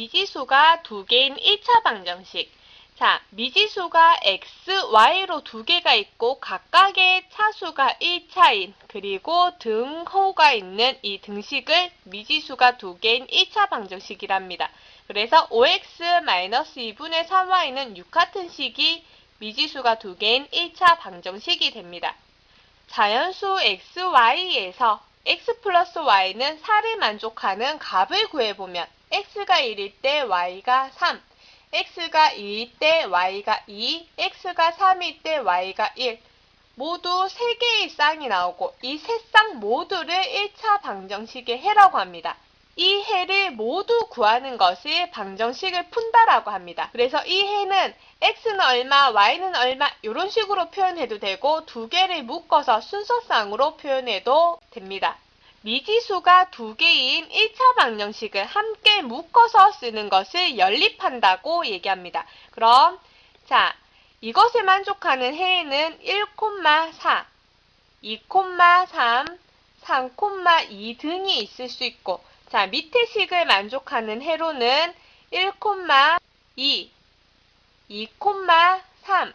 미지수가 두 개인 1차 방정식. 자, 미지수가 x, y로 두 개가 있고 각각의 차수가 1차인 그리고 등호가 있는 이 등식을 미지수가 두 개인 1차 방정식이랍니다. 그래서 5x-2분의 3y는 6 같은 식이 미지수가 두 개인 1차 방정식이 됩니다. 자연수 x, y에서 x 플러스 y는 4를 만족하는 값을 구해보면 x가 1일 때 y가 3, x가 2일 때 y가 2, x가 3일 때 y가 1 모두 3개의 쌍이 나오고 이 세 쌍 모두를 1차 방정식의 해라고 합니다. 이 해를 모두 구하는 것을 방정식을 푼다라고 합니다. 그래서 이 해는 x는 얼마, y는 얼마 이런 식으로 표현해도 되고 두 개를 묶어서 순서상으로 표현해도 됩니다. 미지수가 두 개인 1차 방정식을 함께 묶어서 쓰는 것을 연립한다고 얘기합니다. 그럼 자 이것에 만족하는 해에는 1,4, 2,3, 3,2 등이 있을 수 있고 자 밑에 식을 만족하는 해로는 1,2, 2,3,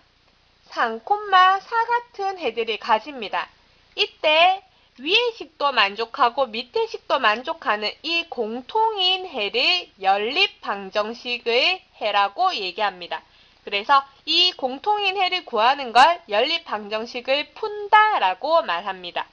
3,4 같은 해들을 가집니다. 이때 위의 식도 만족하고 밑의 식도 만족하는 이 공통인 해를 연립 방정식의 해라고 얘기합니다. 그래서 이 공통인 해를 구하는 걸 연립 방정식을 푼다라고 말합니다.